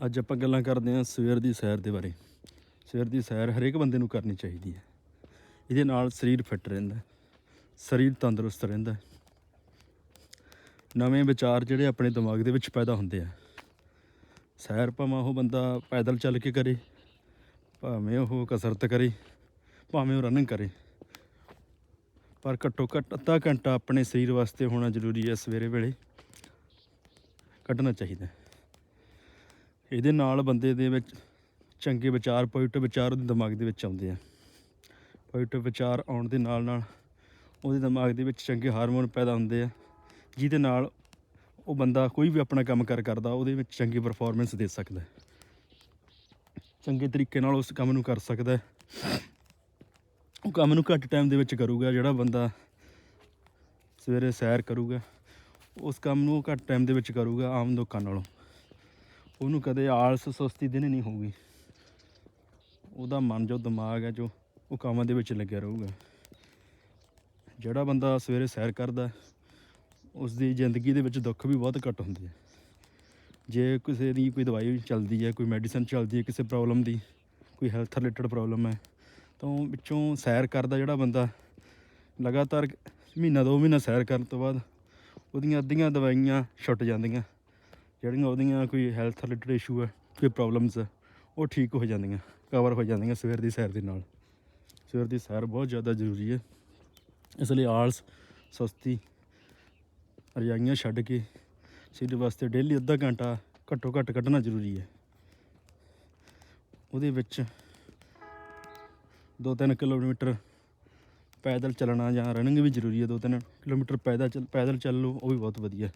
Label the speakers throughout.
Speaker 1: ਅੱਜ ਆਪਾਂ ਗੱਲਾਂ ਕਰਦੇ ਹਾਂ ਸਵੇਰ ਦੀ ਸੈਰ ਦੇ ਬਾਰੇ। ਸਵੇਰ ਦੀ ਸੈਰ ਹਰੇਕ ਬੰਦੇ ਨੂੰ ਕਰਨੀ ਚਾਹੀਦੀ ਹੈ। ਇਹਦੇ ਨਾਲ ਸਰੀਰ ਫਿੱਟ ਰਹਿੰਦਾ ਸਰੀਰ ਤੰਦਰੁਸਤ ਰਹਿੰਦਾ ਨਵੇਂ ਵਿਚਾਰ ਜਿਹੜੇ ਆਪਣੇ ਦਿਮਾਗ ਦੇ ਵਿੱਚ ਪੈਦਾ ਹੁੰਦੇ ਆ। ਸੈਰ ਭਾਵੇਂ ਉਹ ਬੰਦਾ ਪੈਦਲ ਚੱਲ ਕੇ ਕਰੇ, ਭਾਵੇਂ ਉਹ ਕਸਰਤ ਕਰੇ, ਭਾਵੇਂ ਉਹ ਰਨਿੰਗ ਕਰੇ। ਪਰ ਘੱਟੋ ਘੱਟ ਅੱਧਾ ਘੰਟਾ ਆਪਣੇ ਸਰੀਰ ਵਾਸਤੇ ਹੋਣਾ ਜ਼ਰੂਰੀ ਹੈ ਸਵੇਰੇ ਵੇਲੇ। ਕੱਢਣਾ ਚਾਹੀਦਾ ਇਹਦੇ ਨਾਲ ਬੰਦੇ ਦੇ ਵਿੱਚ ਚੰਗੇ ਵਿਚਾਰ, ਪੋਜ਼ਿਟਿਵ ਵਿਚਾਰ ਉਹਦੇ ਦਿਮਾਗ ਦੇ ਵਿੱਚ ਆਉਂਦੇ ਆ। ਪੋਜ਼ਿਟਿਵ ਵਿਚਾਰ ਆਉਣ ਦੇ ਨਾਲ ਨਾਲ ਉਹਦੇ ਦਿਮਾਗ ਦੇ ਵਿੱਚ ਚੰਗੇ ਹਾਰਮੋਨ ਪੈਦਾ ਹੁੰਦੇ ਆ, ਜਿਹਦੇ ਨਾਲ ਉਹ ਬੰਦਾ ਕੋਈ ਵੀ ਆਪਣਾ ਕੰਮ ਕਰ ਕਰਦਾ, ਉਹਦੇ ਵਿੱਚ ਚੰਗੀ ਪਰਫਾਰਮੈਂਸ ਦੇ ਸਕਦਾ ਚੰਗੇ ਤਰੀਕੇ ਨਾਲ ਉਸ ਕੰਮ ਨੂੰ ਕਰ ਸਕਦਾ ਉਹ ਕੰਮ ਨੂੰ ਘੱਟ ਟਾਈਮ ਦੇ ਵਿੱਚ ਕਰੂਗਾ, ਜਿਹੜਾ ਬੰਦਾ ਸਵੇਰੇ ਸੈਰ ਕਰੂਗਾ, ਉਸ ਕੰਮ ਨੂੰ ਉਹ ਘੱਟ ਟਾਈਮ ਦੇ ਵਿੱਚ ਕਰੂਗਾ ਆਮ ਲੋਕਾਂ ਨਾਲੋਂ। ਉਹਨੂੰ ਕਦੇ ਆਲਸ ਸੁਸਤੀ ਦਿਨ ਨਹੀਂ ਹੋਊਗੀ। ਉਹਦਾ ਮਨ ਜੋ ਦਿਮਾਗ ਹੈ, ਜੋ ਉਹ ਕਾਮਾਂ ਦੇ ਵਿੱਚ ਲੱਗਿਆ ਰਹੂਗਾ। ਜਿਹੜਾ ਬੰਦਾ ਸਵੇਰੇ ਸੈਰ ਕਰਦਾ ਉਸ ਦੀ ਜ਼ਿੰਦਗੀ ਦੇ ਵਿੱਚ ਦੁੱਖ ਵੀ ਬਹੁਤ ਘੱਟ ਹੁੰਦੇ ਆ। ਜੇ ਕਿਸੇ ਦੀ ਕੋਈ ਦਵਾਈ ਚੱਲਦੀ ਹੈ, ਕੋਈ ਮੈਡੀਸਨ ਚੱਲਦੀ ਹੈ, ਕਿਸੇ ਪ੍ਰੋਬਲਮ ਦੀ, ਕੋਈ ਹੈਲਥ ਰਿਲੇਟਡ ਪ੍ਰੋਬਲਮ ਹੈ, ਤਾਂ ਉਹ ਵਿੱਚੋਂ ਸੈਰ ਕਰਦਾ ਜਿਹੜਾ ਬੰਦਾ ਲਗਾਤਾਰ ਮਹੀਨਾ, ਦੋ ਮਹੀਨਾ ਸੈਰ ਕਰਨ ਤੋਂ ਬਾਅਦ ਉਹਦੀਆਂ ਅੱਧੀਆਂ ਦਵਾਈਆਂ ਛੁੱਟ ਜਾਂਦੀਆਂ। ਜਿਹੜੀਆਂ ਉਹਦੀਆਂ ਕੋਈ ਹੈਲਥ ਰਿਲੇਟਡ ਇਸ਼ੂ ਹੈ, ਕੋਈ ਪ੍ਰੋਬਲਮਸ ਹੈ, ਉਹ ਠੀਕ ਹੋ ਜਾਂਦੀਆਂ ਕਵਰ ਹੋ ਜਾਂਦੀਆਂ ਸਵੇਰ ਦੀ ਸੈਰ ਦੇ ਨਾਲ। ਸਵੇਰ ਦੀ ਸੈਰ ਬਹੁਤ ਜ਼ਿਆਦਾ ਜ਼ਰੂਰੀ ਹੈ। ਇਸ ਲਈ ਆਲਸ, ਸਸਤੀ ਰਜਾਈਆਂ ਛੱਡ ਕੇ ਸਰੀਰ ਵਾਸਤੇ ਡੇਲੀ ਅੱਧਾ ਘੰਟਾ ਘੱਟੋ ਘੱਟ ਕੱਢਣਾ ਜ਼ਰੂਰੀ ਹੈ। ਉਹਦੇ ਵਿੱਚ 2-3 ਕਿਲੋਮੀਟਰ ਪੈਦਲ ਚੱਲਣਾ ਜਾਂ ਰਨਿੰਗ ਵੀ ਜ਼ਰੂਰੀ ਹੈ 2-3 ਕਿਲੋਮੀਟਰ ਪੈਦਲ ਚੱਲ ਪੈਦਲ ਚੱਲ ਲਓ, ਉਹ ਵੀ ਬਹੁਤ ਵਧੀਆ।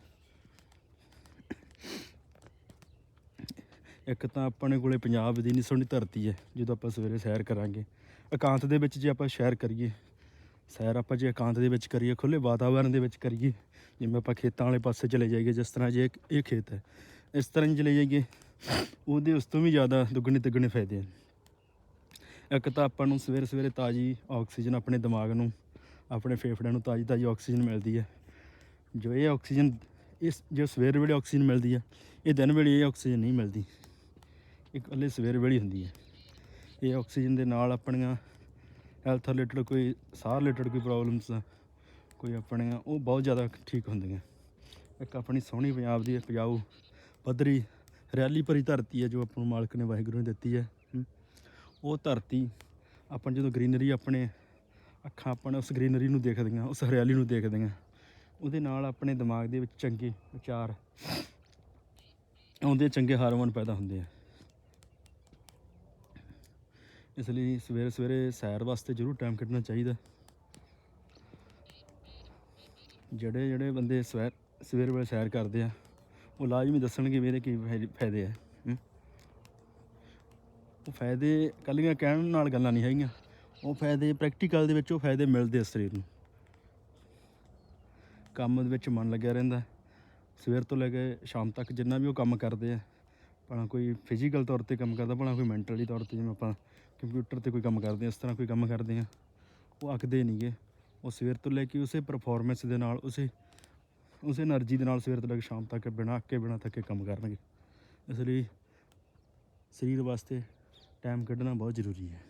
Speaker 1: ਇੱਕ ਤਾਂ ਆਪਣੇ ਕੋਲੇ ਪੰਜਾਬ ਦੀ ਨਹੀਂ ਸੋਹਣੀ ਧਰਤੀ ਹੈ, ਜਦੋਂ ਆਪਾਂ ਸਵੇਰੇ ਸੈਰ ਕਰਾਂਗੇ। ਇਕਾਂਤ ਦੇ ਵਿੱਚ ਜੇ ਆਪਾਂ ਸੈਰ ਕਰੀਏ, ਸੈਰ ਆਪਾਂ ਜੇ ਇਕਾਂਤ ਦੇ ਵਿੱਚ ਕਰੀਏ ਖੁੱਲੇ ਵਾਤਾਵਰਣ ਦੇ ਵਿੱਚ ਕਰੀਏ, ਜਿਵੇਂ ਆਪਾਂ ਖੇਤਾਂ ਵਾਲੇ ਪਾਸੇ ਚਲੇ ਜਾਈਏ, ਜਿਸ ਤਰ੍ਹਾਂ ਜੇ ਇਹ ਖੇਤ ਹੈ, ਇਸ ਤਰ੍ਹਾਂ ਹੀ ਚਲੇ ਜਾਈਏ, ਉਹਦੇ ਉਸ ਤੋਂ ਵੀ ਜ਼ਿਆਦਾ ਦੁੱਗਣੇ ਤਿੱਗਣੇ ਫਾਇਦੇ ਹਨ। ਇੱਕ ਤਾਂ ਆਪਾਂ ਨੂੰ ਸਵੇਰੇ ਸਵੇਰੇ ਤਾਜ਼ੀ ਆਕਸੀਜਨ ਆਪਣੇ ਦਿਮਾਗ ਨੂੰ, ਆਪਣੇ ਫੇਫੜਿਆਂ ਨੂੰ ਤਾਜ਼ੀ ਤਾਜ਼ੀ ਆਕਸੀਜਨ ਮਿਲਦੀ ਹੈ। ਜੋ ਇਹ ਆਕਸੀਜਨ, ਇਸ, ਜੋ ਸਵੇਰ ਵੇਲੇ ਆਕਸੀਜਨ ਮਿਲਦੀ ਹੈ, ਇਹ ਦਿਨ ਵੇਲੇ ਇਹ ਆਕਸੀਜਨ ਨਹੀਂ ਮਿਲਦੀ। ਇੱਕ ਇਕੱਲੇ ਸਵੇਰ ਵੇਲੇ ਹੁੰਦੀ ਹੈ। ਇਹ ਆਕਸੀਜਨ ਦੇ ਨਾਲ ਆਪਣੀਆਂ ਹੈਲਥ ਰਿਲੇਟਡ ਕੋਈ ਸਾਹ ਰਿਲੇਟਡ ਕੋਈ ਪ੍ਰੋਬਲਮਸ ਕੋਈ ਆਪਣੀਆਂ ਉਹ ਬਹੁਤ ਜ਼ਿਆਦਾ ਠੀਕ ਹੁੰਦੀਆਂ। ਇੱਕ ਆਪਣੀ ਸੋਹਣੀ ਪੰਜਾਬ ਦੀ ਉਪਜਾਊ ਪੱਧਰੀ ਹਰਿਆਲੀ ਭਰੀ ਧਰਤੀ ਹੈ ਜੋ ਆਪਾਂ ਨੂੰ ਮਾਲਕ ਨੇ ਵਾਹਿਗੁਰੂ ਨੇ ਦਿੱਤੀ ਹੈ। ਉਹ ਧਰਤੀ ਆਪਾਂ ਜਦੋਂ ਗ੍ਰੀਨਰੀ ਆਪਣੇ ਅੱਖਾਂ ਆਪਾਂ ਉਸ ਗ੍ਰੀਨਰੀ ਨੂੰ ਦੇਖਦੀਆਂ, ਉਸ ਹਰਿਆਲੀ ਨੂੰ ਦੇਖਦੀਆਂ, ਉਹਦੇ ਨਾਲ ਆਪਣੇ ਦਿਮਾਗ ਦੇ ਵਿੱਚ ਚੰਗੇ ਵਿਚਾਰ ਆਉਂਦੇ, ਚੰਗੇ ਹਾਰਮੋਨ ਪੈਦਾ ਹੁੰਦੇ ਆ। ਇਸ ਲਈ ਸਵੇਰੇ ਸਵੇਰੇ ਸੈਰ ਵਾਸਤੇ ਜ਼ਰੂਰ ਟਾਈਮ ਕੱਢਣਾ ਚਾਹੀਦਾ। ਜਿਹੜੇ ਜਿਹੜੇ ਬੰਦੇ ਸਵੇਰ ਸਵੇਰ ਵੇਲੇ ਸੈਰ ਕਰਦੇ ਆ, ਉਹ ਲਾਜ਼ਮੀ ਦੱਸਣਗੇ ਵੀ ਇਹਦੇ ਕੀ ਫਾਇਦੇ- ਫਾਇਦੇ ਆ ਉਹ ਫਾਇਦੇ ਕੱਲੀਆਂ ਕਹਿਣ ਨਾਲ ਗੱਲਾਂ ਨਹੀਂ ਹੈਗੀਆਂ। ਉਹ ਫਾਇਦੇ ਪ੍ਰੈਕਟੀਕਲ ਦੇ ਵਿੱਚ ਉਹ ਫਾਇਦੇ ਮਿਲਦੇ ਆ ਸਰੀਰ ਨੂੰ। ਕੰਮ ਦੇ ਵਿੱਚ ਮਨ ਲੱਗਿਆ ਰਹਿੰਦਾ। ਸਵੇਰ ਤੋਂ ਲੈ ਕੇ ਸ਼ਾਮ ਤੱਕ ਜਿੰਨਾ ਵੀ ਉਹ ਕੰਮ ਕਰਦੇ ਆ ਭਲਾ ਕੋਈ ਫਿਜ਼ੀਕਲ ਤੌਰ ਤੇ ਕੰਮ ਕਰਦਾ ਭਲਾ ਕੋਈ ਮੈਂਟਲੀ ਤੌਰ ਤੇ ਜਿਵੇਂ ਆਪਾਂ ਕੰਪਿਊਟਰ ਤੇ ਕੋਈ ਕੰਮ ਕਰਦੇ ਆ, ਇਸ ਤਰ੍ਹਾਂ ਕੋਈ ਕੰਮ ਕਰਦੇ ਆ, ਉਹ ਅੱਕਦੇ ਨਹੀਂਗੇ ਉਹ ਸਵੇਰ ਤੋਂ ਲੈ ਕੇ ਉਸੇ ਪਰਫਾਰਮੈਂਸ ਦੇ ਨਾਲ, ਉਸੇ ਉਸੇ એનર્ਜੀ ਦੇ ਨਾਲ ਸਵੇਰ ਤੋਂ ਲੈ ਕੇ ਸ਼ਾਮ ਤੱਕ ਬਿਨਾਂ ਅੱਕੇ ਬਿਨਾਂ ਥੱਕੇ ਕੰਮ ਕਰਨਗੇ। ਇਸ ਲਈ ਸਰੀਰ ਵਾਸਤੇ ਟਾਈਮ ਕੱਢਣਾ ਬਹੁਤ ਜ਼ਰੂਰੀ ਹੈ।